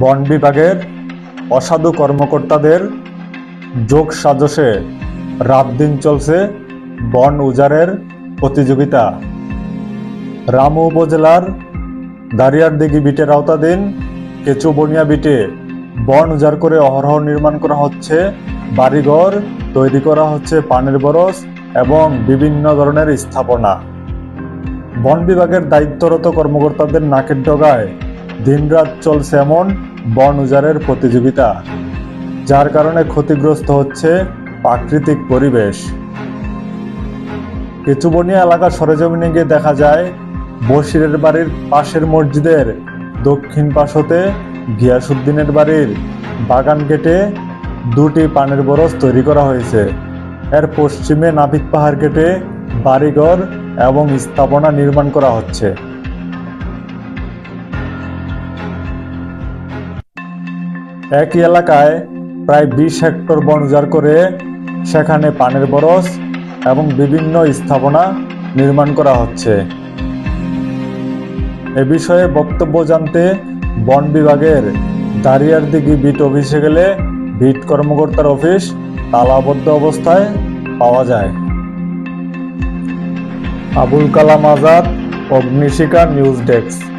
বন বিভাগের অসাধু কর্মকর্তাদের যোগ সাজসে রাত দিন চলছে বন উজাড়ের প্রতিযোগিতা। রামু উপজেলার দারিয়ারদিঘি বিটের আওতাধীন কেচুবনিয়া বিটে বন উজাড় করে অহরহ নির্মাণ করা হচ্ছে। বাড়িঘর তৈরি করা হচ্ছে পানির বরস এবং বিভিন্ন ধরনের স্থাপনা। বন বিভাগের দায়িত্বরত কর্মকর্তাদের নাকের ডগায় দিনরাত চলছে এমন বন উজাড়ের প্রতিযোগিতা, যার কারণে ক্ষতিগ্রস্ত হচ্ছে প্রাকৃতিক পরিবেশ। কেচুবনিয়া এলাকার সরেজমিনে গিয়ে দেখা যায়, বশিরের বাড়ির পাশের মসজিদের দক্ষিণ পাশ হতে গিয়াসুদ্দিনের বাড়ির বাগান কেটে দুটি পানের বরজ তৈরি করা হয়েছে। এর পশ্চিমে নাবিক পাহাড় কেটে বাড়িঘর এবং স্থাপনা নির্মাণ করা হচ্ছে। একই এলাকায় প্রায় বিশ হেক্টর বন উজাড় করে সেখানে পানের বরস এবং বিভিন্ন স্থাপনা নির্মাণ করা হচ্ছে। এ বিষয়ে বক্তব্য জানতে বন বিভাগের দারিয়ারদিঘি বিট অফিসে গেলে বিট কর্মকর্তার অফিস তালাবদ্ধ অবস্থায় পাওয়া যায়। Abul Kalam Azad Agnishikha news desk.